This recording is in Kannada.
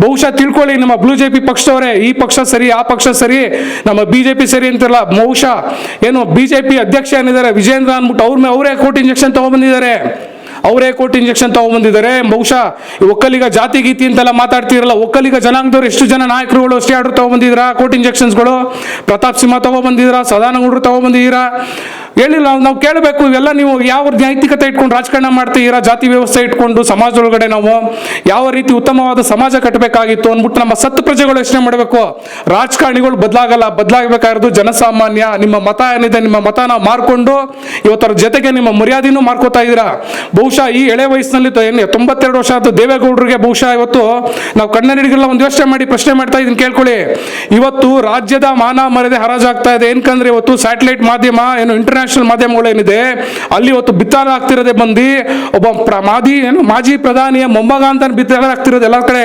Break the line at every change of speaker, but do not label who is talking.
ಬಹುಶಃ ತಿಳ್ಕೊಳ್ಳಿ, ನಮ್ಮ ಬ್ಲೂ ಜೆ ಪಿ ಪಕ್ಷದವರೇ, ಈ ಪಕ್ಷ ಸರಿ, ಆ ಪಕ್ಷ ಸರಿ, ನಮ್ಮ ಬಿ ಜೆ ಪಿ ಸರಿ ಅಂತಿರಲ್ಲ, ಬಹುಶಃ ಏನು ಬಿ ಜೆ ಪಿ ಅಧ್ಯಕ್ಷ ಏನಿದ್ದಾರೆ ವಿಜೇಂದ್ರ ಅಂದ್ಬಿಟ್ಟು ಅವ್ರ ಮೇಲೆ ಅವರೇ ಕೋರ್ಟ್ ಇಂಜೆಕ್ಷನ್ ತಗೊಂಡ್ಬಂದಿದ್ದಾರೆ ಅವರೇ ಕೋರ್ಟ್ ಇಂಜೆಕ್ಷನ್ ತಗೊಂಡ್ಬಂದಿದ್ದಾರೆ ಬಹುಶಃ ಒಕ್ಕಲಿಗ ಜಾತಿ, ಗೀತಿ ಅಂತೆಲ್ಲ ಮಾತಾಡ್ತಿರಲ್ಲ, ಒಕ್ಕಲಿಗ ಜನಾಂಗದವ್ರು ಎಷ್ಟು ಜನ ನಾಯಕರುಗಳು ಅಷ್ಟೇ ಆಡ್ರು ತಗೊಂಡ್ಬಂದಿದ್ದೀರಾ ಕೋರ್ಟ್ ಇಂಜೆಕ್ಷನ್ಸ್ಗಳು ಪ್ರತಾಪ್ ಸಿಂಹ ತಗೊಂಡ್ಬಂದಿದ್ದೀರಾ ಸದಾನಗೌಡರು ತಗೊಂಡ್ಬಂದಿದ್ದೀರಾ ಹೇಳಿಲ್ಲ, ನಾವು ಕೇಳಬೇಕು, ಇವೆಲ್ಲ ನೀವು ಯಾವ ನೈತಿಕತೆ ಇಟ್ಕೊಂಡು ರಾಜಕಾರಣ ಮಾಡ್ತೀರಾ? ಜಾತಿ ವ್ಯವಸ್ಥೆ ಇಟ್ಕೊಂಡು ಸಮಾಜದೊಳಗಡೆ ನಾವು ಯಾವ ರೀತಿ ಉತ್ತಮವಾದ ಸಮಾಜ ಕಟ್ಟಬೇಕಾಗಿತ್ತು ಅಂದ್ಬಿಟ್ಟು ನಮ್ಮ ಸತ್ ಪ್ರಜೆಗಳು ಯೋಚನೆ ಮಾಡಬೇಕು. ರಾಜಕಾರಣಿಗಳು ಬದಲಾಗಲ್ಲ, ಬದಲಾಗಬೇಕಾಗಿರೋದು ಜನಸಾಮಾನ್ಯ, ನಿಮ್ಮ ಮತ ಏನಿದೆ, ನಿಮ್ಮ ಮತನ ಮಾರ್ಕೊಂಡು ಇವತ್ತರ ಜೊತೆಗೆ ನಿಮ್ಮ ಮರ್ಯಾದೆನೂ ಮಾರ್ಕೋತಾ ಇದ್ದೀರಾ? ಬಹುಶಃ ಈ ಎಳೆ ವಯಸ್ಸಿನಲ್ಲಿ ಏನು, ತೊಂಬತ್ತೆರಡು ವರ್ಷ ಆದ ದೇವೇಗೌಡರಿಗೆ ಬಹುಶಃ ಇವತ್ತು ನಾವು ಕನ್ನಡಿಗರೆಲ್ಲ ಒಂದು ಯೋಚನೆ ಮಾಡಿ, ಪ್ರಶ್ನೆ ಮಾಡ್ತಾ ಇದೀನಿ ಕೇಳ್ಕೊಳ್ಳಿ. ಇವತ್ತು ರಾಜ್ಯದ ಮಾನ ಮರ್ಯಾದೆ ಹರಾಜಾಗ್ತಾ ಇದೆ. ಏನಕಂದ್ರೆ ಇವತ್ತು ಸ್ಯಾಟಲೈಟ್ ಮಾಧ್ಯಮ, ಏನು ಇಂಟರ್ನ್ಯಾಷನಲ್ ಮಾಧ್ಯಮಗಳೇನಿದೆ ಅಲ್ಲಿ ಇವತ್ತು ಬಿತ್ತಾರ ಆಗ್ತಿರೋದೇ ಬಂದು ಒಬ್ಬ ಪ್ರ ಏನು, ಮಾಜಿ ಪ್ರಧಾನಿಯ ಮೊಮ್ಮಗ ಅಂತ ಬಿತ್ತಾರ ಆಗ್ತಿರೋದು ಎಲ್ಲ ಕಡೆ.